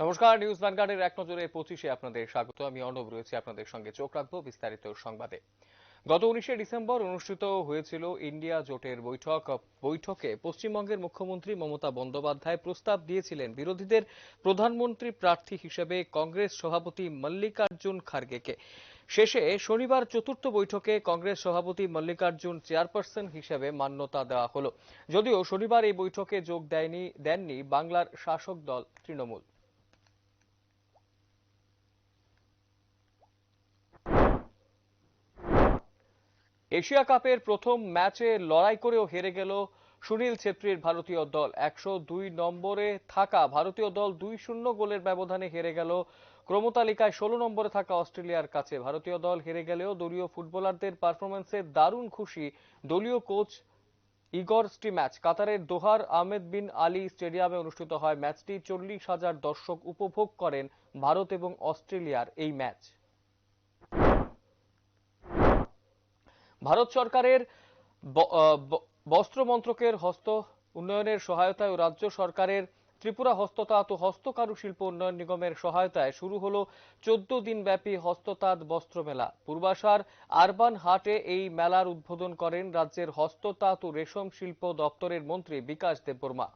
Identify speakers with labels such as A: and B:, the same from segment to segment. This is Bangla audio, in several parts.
A: নমস্কার, নিউজ ভ্যানগার্ডের এক নজরে পঁচিশে আপনাদের স্বাগত। আমি অর্ণব রয়েছে আপনাদের সঙ্গে। চোখ রাখব বিস্তারিত সংবাদে। গত উনিশে ডিসেম্বর অনুষ্ঠিত হয়েছিল ইন্ডিয়া জোটের বৈঠক। বৈঠকে পশ্চিমবঙ্গের মুখ্যমন্ত্রী মমতা বন্দ্যোপাধ্যায় প্রস্তাব দিয়েছিলেন বিরোধীদের প্রধানমন্ত্রী প্রার্থী হিসেবে কংগ্রেস সভাপতি মল্লিকার্জুন খার্গেকে। শেষে শনিবার চতুর্থ বৈঠকে কংগ্রেস সভাপতি মল্লিকার্জুন চেয়ারপারসন হিসেবে মান্যতা দেওয়া হলো। যদিও শনিবার এই বৈঠকে যোগ দেয়নি, দেননি বাংলার শাসক দল তৃণমূল। এশিয়া কাপের প্রথম ম্যাচে লড়াই করেও হেরে গেল সুনীল ছেত্রীর ভারতীয় দল। একশো দুই নম্বরে থাকা ভারতীয় দল দুই শূন্য গোলের ব্যবধানে হেরে গেল। ক্রমতালিকায় ষোলো নম্বরে থাকা অস্ট্রেলিয়ার কাছে ভারতীয় দল হেরে গেলেও দলীয় ফুটবলারদের পারফরমেন্সে দারুণ খুশি দলীয় কোচ ইগর স্টি ম্যাচ কাতারের দোহার আহমেদ বিন আলী স্টেডিয়ামে অনুষ্ঠিত হয় ম্যাচটি। চল্লিশ হাজার দর্শক উপভোগ করেন ভারত এবং অস্ট্রেলিয়ার এই ম্যাচ। ভারত সরকারের বস্ত্র মন্ত্রকের হস্ত উন্নয়নের সহায়তায় ও রাজ্য সরকারের ত্রিপুরা হস্ততাঁত ও হস্তকারুশিল্প উন্নয়ন নিগমের সহায়তায় শুরু হলো চোদ্দ দিনব্যাপী হস্ততাঁত বস্ত্র মেলা। পূর্বাশার আরবান হাটে এই মেলার উদ্বোধন করেন রাজ্যের হস্ততাঁত ও রেশম শিল্প দপ্তরের মন্ত্রী বিকাশ দেববর্মা।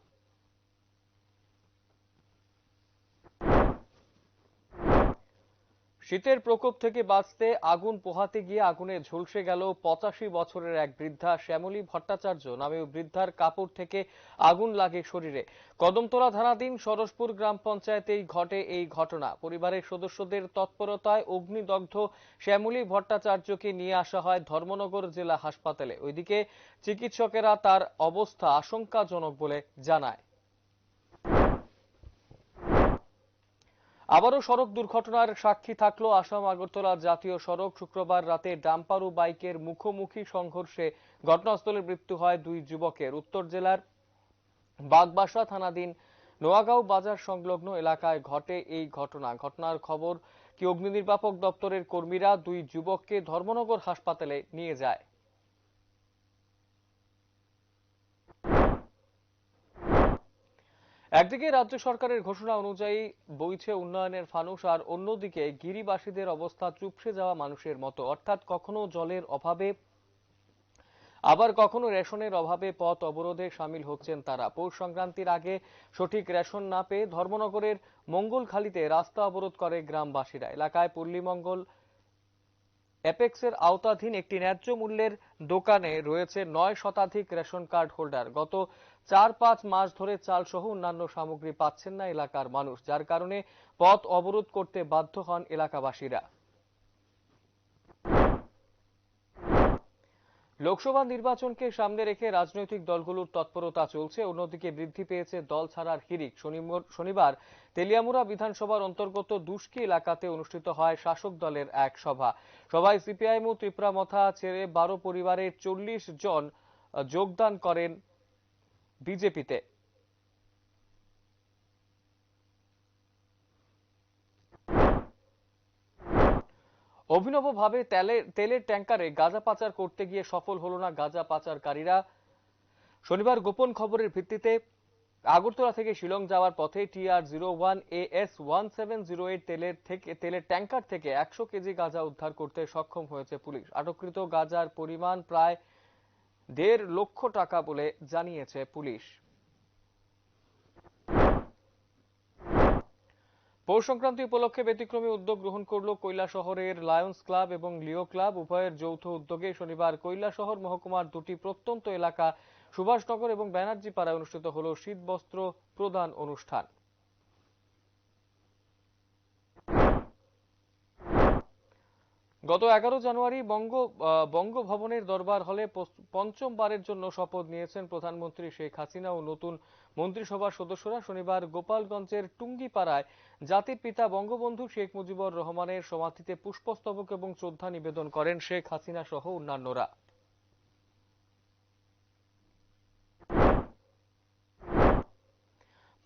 A: শীতের প্রকোপ থেকে বাঁচতে আগুন পোহাতে গিয়ে আগুনে ঝলসে গেল পঁচাশি বছরের এক বৃদ্ধা শ্যামলী ভট্টাচার্য নামে বৃদ্ধার কাপড় থেকে আগুন লাগে শরীরে। কদমতলা থানাধীন সরসপুর গ্রাম পঞ্চায়েতেই ঘটে এই ঘটনা। পরিবারের সদস্যদের তৎপরতায় অগ্নিদগ্ধ শ্যামলী ভট্টাচার্যকে নিয়ে আসা হয় ধর্মনগর জেলা হাসপাতালে। ওইদিকে চিকিৎসকেরা তার অবস্থা আশঙ্কাজনক বলে জানায়। আবারও সড়ক দুর্ঘটনার সাক্ষী থাকল আসাম আগরতলা জাতীয় সড়ক। শুক্রবার রাতে ডাম্পার বাইকের মুখোমুখি সংঘর্ষে ঘটনাস্থলে মৃত্যু হয় দুই যুবকের। উত্তর জেলার বাগবাসা থানাধীন নোয়াগাঁও বাজার সংলগ্ন এলাকায় ঘটে এই ঘটনা। ঘটনার খবর কি অগ্নি নির্বাপক দপ্তরের কর্মীরা দুই যুবককে ধর্মনগর হাসপাতালে নিয়ে যায়। একদিকে রাজ্য সরকারের ঘোষণা অনুযায়ী বইছে উন্নয়নের ফানুস আর অন্যদিকে গিরিবাসীদের অবস্থা চুপসে যাওয়া মানুষের মতো। অর্থাৎ কখনো জলের অভাবে, আবার কখনো রেশনের অভাবে পথ অবরোধে সামিল হচ্ছেন তারা। পৌষ সংক্রান্তির আগে সঠিক রেশন না পেয়ে ধর্মনগরের মঙ্গলখালীতে রাস্তা অবরোধ করে গ্রামবাসীরা। এলাকায় পল্লীমঙ্গল অ্যাপেক্সের আওতাধীন একটি ন্যায্য মূল্যের দোকানে রয়েছে নয় শতাধিক রেশন কার্ড হোল্ডার। গত চার পাঁচ মাস ধরে চাল সহ অন্যান্য সামগ্রী পাচ্ছেন না এলাকার মানুষ, যার কারণে পথ অবরোধ করতে বাধ্য হন এলাকাবাসীরা। লোকসভা নির্বাচনকে সামনে রেখে রাজনৈতিক দলগুলোর তৎপরতা চলছে। অন্যদিকে বৃদ্ধি পেয়েছে দল ছাড়ার হিরিক শনিবার তেলিয়ামুড়া বিধানসভার অন্তর্গত দুষ্কি এলাকাতে অনুষ্ঠিত হয় শাসক দলের এক সভা। সভায় সিপিআইএম ও ত্রিপুরা মথা ছেড়ে বারো পরিবারের চল্লিশ জন যোগদান করেন বিজেপিতে। অভিনবভাবে তেলের তেলের ট্যাঙ্কারে গাঁজা পাচার করতে গিয়ে সফল হলো না গাঁজা পাচারকারীরা। শনিবার গোপন খবরের ভিত্তিতে আগরতলা থেকে শিলং যাওয়ার পথে TR zero one A S one seven zero eight তেলের থেকে, তেলের ট্যাঙ্কার থেকে একশো কেজি গাঁজা উদ্ধার করতে সক্ষম হয়েছে পুলিশ। আটককৃত গাঁজার পরিমাণ প্রায় দেড় লক্ষ টাকা বলে জানিয়েছে পুলিশ। পৌষ সংক্রান্তি উপলক্ষে ব্যতিক্রমী উদ্যোগ গ্রহণ করল কৈলা শহরের লায়ন্স ক্লাব এবং লিও ক্লাব। উভয়ের যৌথ উদ্যোগে শনিবার কৈলা শহর মহকুমার দুটি প্রত্যন্ত এলাকা, সুভাষনগর এবং ব্যানার্জি পাড়ায় অনুষ্ঠিত হল শীতবস্ত্র প্রদান অনুষ্ঠান। গত এগারো জানুয়ারি বঙ্গ বঙ্গভবনের দরবার হলে পঞ্চমবারের জন্য শপথ নিয়েছেন প্রধানমন্ত্রী শেখ হাসিনা ও নতুন মন্ত্রিসভার সদস্যরা। শনিবার গোপালগঞ্জের টুঙ্গিপাড়ায় জাতির পিতা বঙ্গবন্ধু শেখ মুজিবুর রহমানের সমাধিতে পুষ্পস্তবক এবং শ্রদ্ধা নিবেদন করেন শেখ হাসিনা সহ অন্যান্যরা।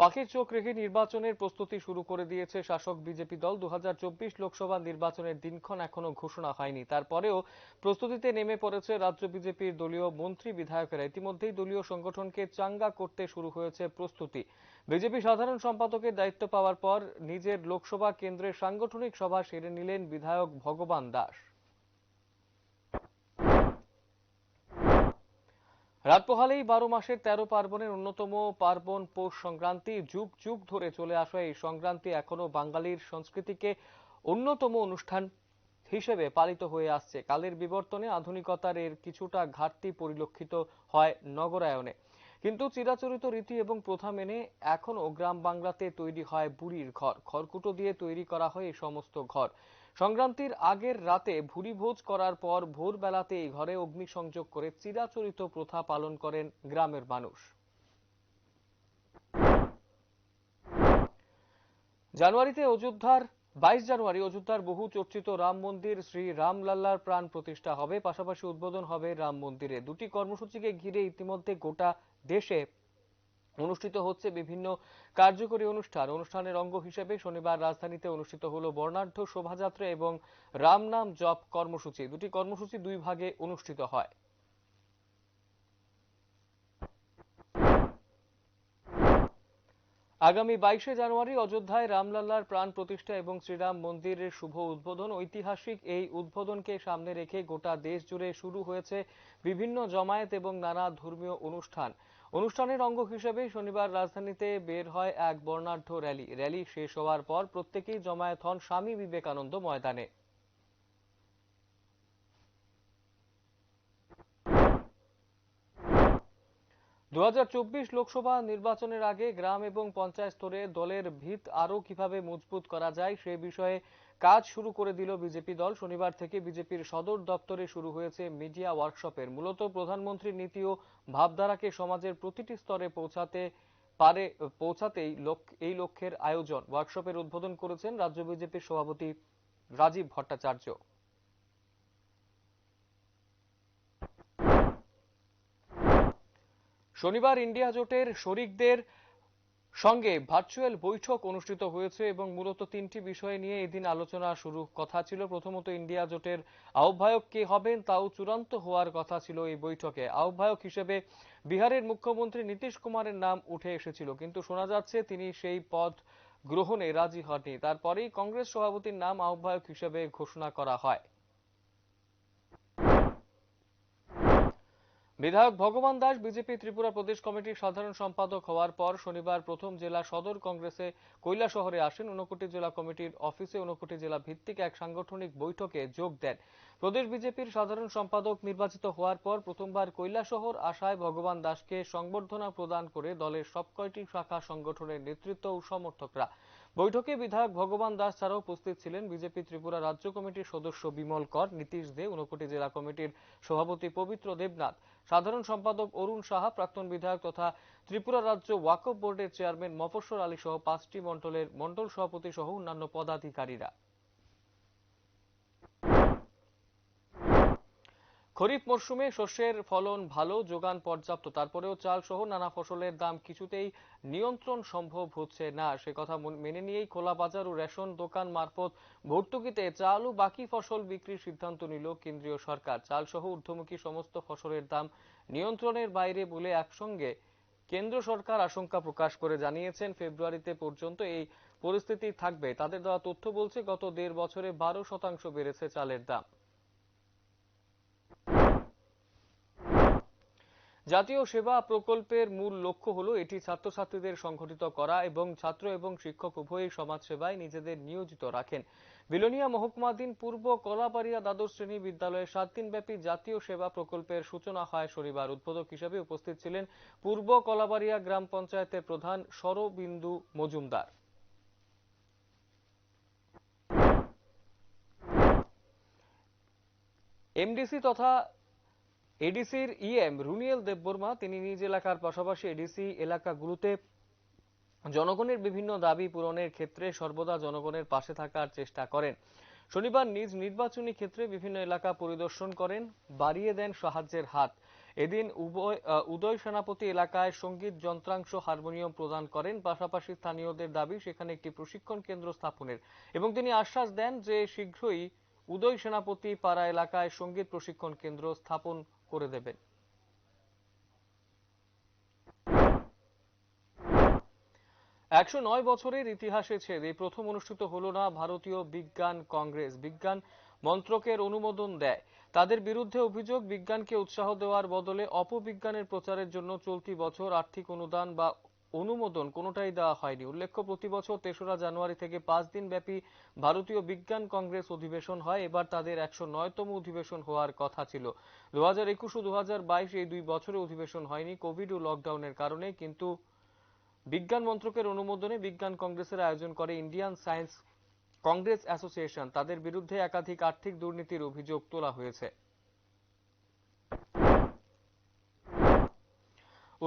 A: পাখির চোখ রেখে নির্বাচনের প্রস্তুতি শুরু করে দিয়েছে শাসক বিজেপি দল। দু হাজার চব্বিশ লোকসভা নির্বাচনের দিনক্ষণ এখনও ঘোষণা হয়নি। তারপরেও প্রস্তুতিতে নেমে পড়েছে রাজ্য বিজেপির দলীয় মন্ত্রী বিধায়কেরা। ইতিমধ্যেই দলীয় সংগঠনকে চাঙ্গা করতে শুরু হয়েছে প্রস্তুতি। বিজেপি সাধারণ সম্পাদকের দায়িত্ব পাওয়ার পর নিজের লোকসভা কেন্দ্রের সাংগঠনিক সভা সেরে নিলেন বিধায়ক ভগবান দাস। রাত পোহালেই বারো মাসের তেরো পার্বণের অন্যতম পার্বণ পৌষ সংক্রান্তি যুগ যুগ ধরে চলে আসা এই সংক্রান্তি এখনও বাঙালির সংস্কৃতিকে অন্যতম অনুষ্ঠান হিসেবে পালিত হয়ে আসছে। কালের বিবর্তনে আধুনিকতার এর কিছুটা ঘাটতি পরিলক্ষিত হয় নগরায়নে। কিন্তু চিরাচরিত রীতি এবং প্রথা মেনে এখনও গ্রাম বাংলাতে তৈরি হয় বুড়ির ঘর। খড়কুটো দিয়ে তৈরি করা হয় এই সমস্ত ঘর। সংক্রান্তির আগের রাতে ভুরিভোজ করার পর ভোরবেলাতে এই ঘরে অগ্নিসংযোগ করে চিরাচরিত প্রথা পালন করেন গ্রামের মানুষ। জানুয়ারিতে অযোধ্যার, বাইশ জানুয়ারি অযোধ্যার বহু চর্চিত রাম মন্দির শ্রী রামলাল্লার প্রাণ প্রতিষ্ঠা হবে, পাশাপাশি উদ্বোধন হবে রাম মন্দিরে। দুটি কর্মসূচিকে ঘিরে ইতিমধ্যে গোটা দেশে অনুষ্ঠিত হচ্ছে বিভিন্ন কার্যকরী অনুষ্ঠান। অনুষ্ঠানের অঙ্গ হিসেবে শনিবার রাজধানীতে অনুষ্ঠিত হলো বর্ণাঢ্য শোভাযাত্রা এবং রাম নাম জপ কর্মসূচি। দুটি কর্মসূচি দুই ভাগে অনুষ্ঠিত হয়। আগামী বাইশে জানুয়ারি অযোধ্যায় রামলাল্লার প্রাণ প্রতিষ্ঠা এবং শ্রীরাম মন্দিরের শুভ উদ্বোধন। ঐতিহাসিক এই উদ্বোধনকে সামনে রেখে গোটা দেশ জুড়ে শুরু হয়েছে বিভিন্ন জমায়েত এবং নানা ধর্মীয় অনুষ্ঠান। অনুষ্ঠানের অঙ্গ হিসেবে শনিবার রাজধানীতে বের হয় এক বর্ণাঢ্য র্যালি। র্যালি শেষ হওয়ার পর প্রত্যেকেই জমায়েত হন স্বামী বিবেকানন্দ ময়দানে। দু হাজার চব্বিশ লোকসভা নির্বাচনের আগে গ্রাম এবং পঞ্চায়েত স্তরে দলের ভিত আরও কীভাবে মজবুত করা যায় সে বিষয়ে কাজ শুরু করে দিল বিজেপি দল। শনিবার থেকে বিজেপির সদর দপ্তরে শুরু হয়েছে মিডিয়া ওয়ার্কশপের। মূলত প্রধানমন্ত্রীর নীতি ও ভাবধারাকে সমাজের প্রতিটি স্তরে পৌঁছাতে পারে, পৌঁছাতেই এই লক্ষ্যের আয়োজন। ওয়ার্কশপের উদ্বোধন করেছেন রাজ্য বিজেপির সভাপতি রাজীব ভট্টাচার্য। শনিবার ইন্ডিয়া জোটের শরিকদের সঙ্গে ভার্চুয়াল বৈঠক অনুষ্ঠিত হয়েছে এবং মূলত তিনটি বিষয় নিয়ে এদিন আলোচনা শুরু কথা ছিল। প্রথমত, ইন্ডিয়া জোটের আহ্বায়ক কে হবেন তাও চূড়ান্ত হওয়ার কথা ছিল এই বৈঠকে। আহ্বায়ক হিসেবে বিহারের মুখ্যমন্ত্রী নীতিশ কুমারের নাম উঠে এসেছিল, কিন্তু শোনা যাচ্ছে তিনি সেই পদ গ্রহণে রাজি হননি। তারপরেই কংগ্রেস সভাপতির নাম আহ্বায়ক হিসেবে ঘোষণা করা হয়। বিধায়ক ভগবান দাস বিজেপি ত্রিপুরা প্রদেশ কমিটির সাধারণ সম্পাদক হওয়ার পর শনিবার প্রথম জেলা সদর কংগ্রেসে কৈলা শহরে আসেন। ঊনকোটি জেলা কমিটির অফিসে ঊনকোটি জেলা ভিত্তিক এক সাংগঠনিক বৈঠকে যোগ দেন। প্রদেশ বিজেপির সাধারণ সম্পাদক নির্বাচিত হওয়ার পর প্রথমবার কৈলা শহর আসায় ভগবান দাসকে সংবর্ধনা প্রদান করে দলের সব কয়টি শাখা সংগঠনের নেতৃত্ব ও সমর্থকরা। বৈঠকে বিধায়ক ভগবান দাস ছাড়াও উপস্থিত ছিলেন বিজেপি ত্রিপুরা রাজ্য কমিটির সদস্য বিমল কর, নীতিশ দে, ঊনকোটি জেলা কমিটির সভাপতি পবিত্র দেবনাথ, সাধারণ সম্পাদক অরুণ সাহা, প্রাক্তন বিধায়ক তথা ত্রিপুরা রাজ্য ওয়াকফ বোর্ডের চেয়ারম্যান মফস্বর আলী সহ পাঁচটি মন্ডলের মন্ডল সভাপতি সহ অন্যান্য পদাধিকারীরা। খরিফ মরশুমে শস্যের ফলন ভালো, যোগান পর্যাপ্ত, তারপরেও চাল সহ নানা ফসলের দাম কিছুতেই নিয়ন্ত্রণ সম্ভব হচ্ছে না। সে কথা মেনে নিয়েই খোলা বাজার ও রেশন দোকান মারফত ভর্তুকিতে চাল ও বাকি ফসল বিক্রির সিদ্ধান্ত নিল কেন্দ্রীয় সরকার। চাল সহ ঊর্ধ্বমুখী সমস্ত ফসলের দাম নিয়ন্ত্রণের বাইরে বলে একসঙ্গে কেন্দ্র সরকার আশঙ্কা প্রকাশ করে জানিয়েছেন। ফেব্রুয়ারিতে পর্যন্ত এই পরিস্থিতি থাকবে। তাদের দেওয়া তথ্য বলছে, গত দেড় বছরে বারো শতাংশ বেড়েছে চালের দাম। জাতীয় সেবা প্রকল্পের মূল লক্ষ্য হল এটি ছাত্রছাত্রীদের সংগঠিত করা এবং ছাত্র এবং শিক্ষক উভয়ই সমাজ সেবায় নিজেদের নিয়োজিত রাখেন। বিলোনিয়া মহকুমাধীন পূর্ব কলাবাড়িয়া দ্বাদশ শ্রেণি বিদ্যালয়ে সাত দিনব্যাপী জাতীয় সেবা প্রকল্পের সূচনা হয় শনিবার। উদ্বোধক হিসেবে উপস্থিত ছিলেন পূর্ব কলাবাড়িয়া গ্রাম পঞ্চায়েতের প্রধান সরবিন্দু মজুমদার। এমডিসি তথা এডিসির ইএম রুনিয়েল দেববর্মা, তিনি নিজ এলাকার পাশাপাশি এডিসি এলাকাগুলোতে জনগণের বিভিন্ন দাবি পূরণের ক্ষেত্রে সর্বদা জনগণের পাশে থাকার চেষ্টা করেন। শনিবার নিজ নির্বাচনী ক্ষেত্রে বিভিন্ন এলাকা পরিদর্শন করেন, বাড়িয়ে দেন সাহায্যের হাত। এদিন উভয় উদয় সেনাপতি এলাকায় সংগীত যন্ত্রাংশ হারমোনিয়াম প্রদান করেন। পাশাপাশি স্থানীয়দের দাবি, সেখানে একটি প্রশিক্ষণ কেন্দ্র স্থাপনের। এবং তিনি আশ্বাস দেন যে শীঘ্রই উদয় সেনাপতি পাড়া এলাকায় সংগীত প্রশিক্ষণ কেন্দ্র স্থাপন করে দেবেন। একশো নয় বছরের ইতিহাসে এই প্রথম অনুষ্ঠিত হল না ভারতীয় বিজ্ঞান কংগ্রেস। বিজ্ঞান মন্ত্রকের অনুমোদন দেয়। তাদের বিরুদ্ধে অভিযোগ, বিজ্ঞানকে উৎসাহ দেওয়ার বদলে অপবিজ্ঞানের প্রচারের জন্য চলতি বছর আর্থিক অনুদান বা অনুমোদন কোনোটাই দেওয়া হয়নি। উল্লেখ্য, প্রতি বছর তেসরা জানুয়ারি থেকে পাঁচ দিন ব্যাপী ভারতীয় বিজ্ঞান কংগ্রেস অধিবেশন হয়। এবার তাদের একশো নয়তম অধিবেশন হওয়ার কথা ছিল। দু হাজার একুশ ও দু হাজার বাইশ এই দুই বছরে অধিবেশন হয়নি কোভিড ও লকডাউনের কারণে। কিন্তু বিজ্ঞান মন্ত্রকের অনুমোদনে বিজ্ঞান কংগ্রেসের আয়োজন করে ইন্ডিয়ান সায়েন্স কংগ্রেস অ্যাসোসিয়েশন। তাদের বিরুদ্ধে একাধিক আর্থিক দুর্নীতির অভিযোগ তোলা হয়েছে।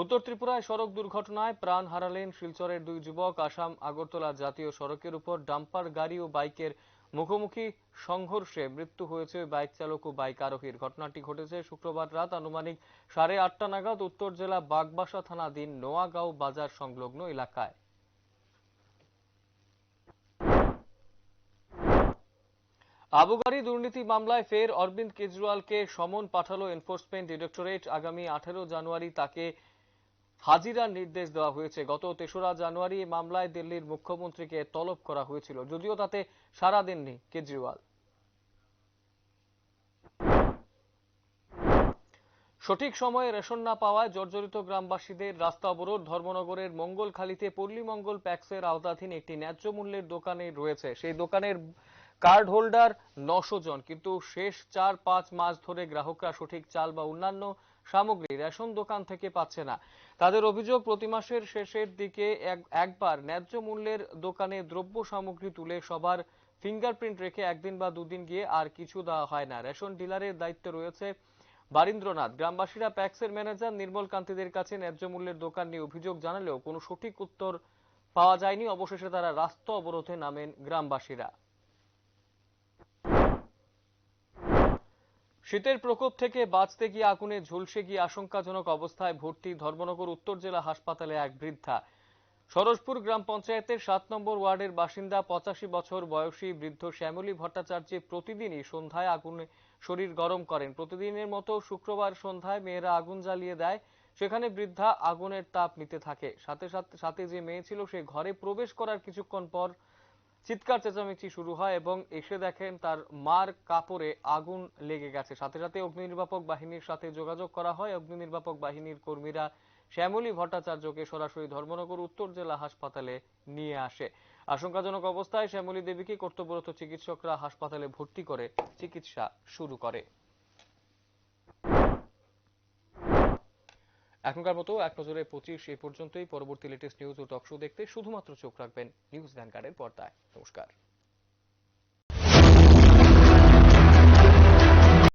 A: উত্তর ত্রিপুরায় সড়ক দুর্ঘটনায় প্রাণ হারালেন শিলচরের দুই যুবক। আসাম আগরতলা জাতীয় সড়কের উপর ডাম্পার গাড়ি ও বাইকের মুখোমুখি সংঘর্ষে মৃত্যু হয়েছে বাইক চালক ও বাইক আরোহীর। ঘটনাটি ঘটেছে শুক্রবার রাত আনুমানিক সাড়ে আটটা নাগাদ উত্তর জেলা বাগবাসা থানাধীন নোয়াগাঁও বাজার সংলগ্ন এলাকায়। আবুগারি দুর্নীতি মামলায় ফের অরবিন্দ কেজরিওয়ালকে সমন পাঠালো এনফোর্সমেন্ট ডিরেক্টরেট। আগামী আঠেরো জানুয়ারি তাকে হাজিরার নির্দেশ দেওয়া হয়েছে। গত তেসরা জানুয়ারি মামলায় দিল্লির মুখ্যমন্ত্রীকে তলব করা হয়েছিল, যদিও তাতে সাড়া দেননি কেজরিওয়াল। সঠিক সময়ে রেশন না পাওয়ায় জর্জরিত গ্রামবাসীদের রাস্তা অবরোধ। ধর্মনগরের মঙ্গলখালীতে পল্লী মঙ্গল প্যাক্সের আওতাধীন একটি ন্যায্য মূল্যের দোকানে রয়েছে। সেই দোকানের কার্ড হোল্ডার নশো জন, কিন্তু শেষ চার পাঁচ মাস ধরে গ্রাহকরা সঠিক চাল বা অন্যান্য সামগ্রী রেশন দোকান থেকে পাচ্ছে না। তাদের অভিযোগ, প্রতি মাসের শেষের দিকে এক- একবার ন্যায্য মূল্যের দোকানে দ্রব্য সামগ্রী তুলে সবার ফিঙ্গারপ্রিন্ট রেখে একদিন বা দুদিন গিয়ে আর কিছু দেওয়া হয় না। রেশন ডিলারের দায়িত্বে রয়েছে বারীন্দ্রনাথ। গ্রামবাসীরা প্যাক্সের ম্যানেজার নির্মল কান্তিদের কাছে ন্যায্য মূল্যের দোকান নিয়ে অভিযোগ জানালেও কোনো সঠিক উত্তর পাওয়া যায়নি। অবশেষে তারা রাস্তা অবরোধে নামেন গ্রামবাসীরা। শীতের প্রকোপ থেকে বাঁচতে গিয়ে আগুনে ঝলসে গিয়ে আশঙ্কাজনক অবস্থায় ভর্তি ধর্মনগর উত্তর জেলা হাসপাতালে এক বৃদ্ধা। সরোজপুর গ্রাম পঞ্চায়েতের সাত নম্বর ওয়ার্ডের বাসিন্দা পঁচাশি বছর বয়সী বৃদ্ধ শ্যামলী ভট্টাচার্য প্রতিদিনই সন্ধ্যায় আগুনে শরীর গরম করেন। প্রতিদিনের মতো শুক্রবার সন্ধ্যায় মেয়েরা আগুন জ্বালিয়ে দেয়। সেখানে বৃদ্ধা আগুনের তাপ নিতে থাকে। সাথে সাথে সাথে যে মেয়ে ছিল সে ঘরে প্রবেশ করার কিছুক্ষণ পর চিৎকার চেঁচামেচি শুরু হয় এবং এসে দেখেন তার মার কাপড়ে আগুন লেগে গেছে। সাথে সাথে অগ্নি নির্বাপক বাহিনীর সাথে যোগাযোগ করা হয়। অগ্নি নির্বাপক বাহিনীর কর্মীরা শ্যামলী ভট্টাচার্যকে সরাসরি ধর্মনগর উত্তর জেলা হাসপাতালে নিয়ে আসে। আশঙ্কাজনক অবস্থায় শ্যামলী দেবীকে কর্তব্যরত চিকিৎসকরা হাসপাতালে ভর্তি করে চিকিৎসা শুরু করে। এখনকার মতো এক নজরে পঁচিশ এ পর্যন্তই পরবর্তী লেটেস্ট নিউজ ও টক শো দেখতে শুধুমাত্র চোখ রাখবেন নিউজ ভ্যানগার্ডের পর্দায়। নমস্কার।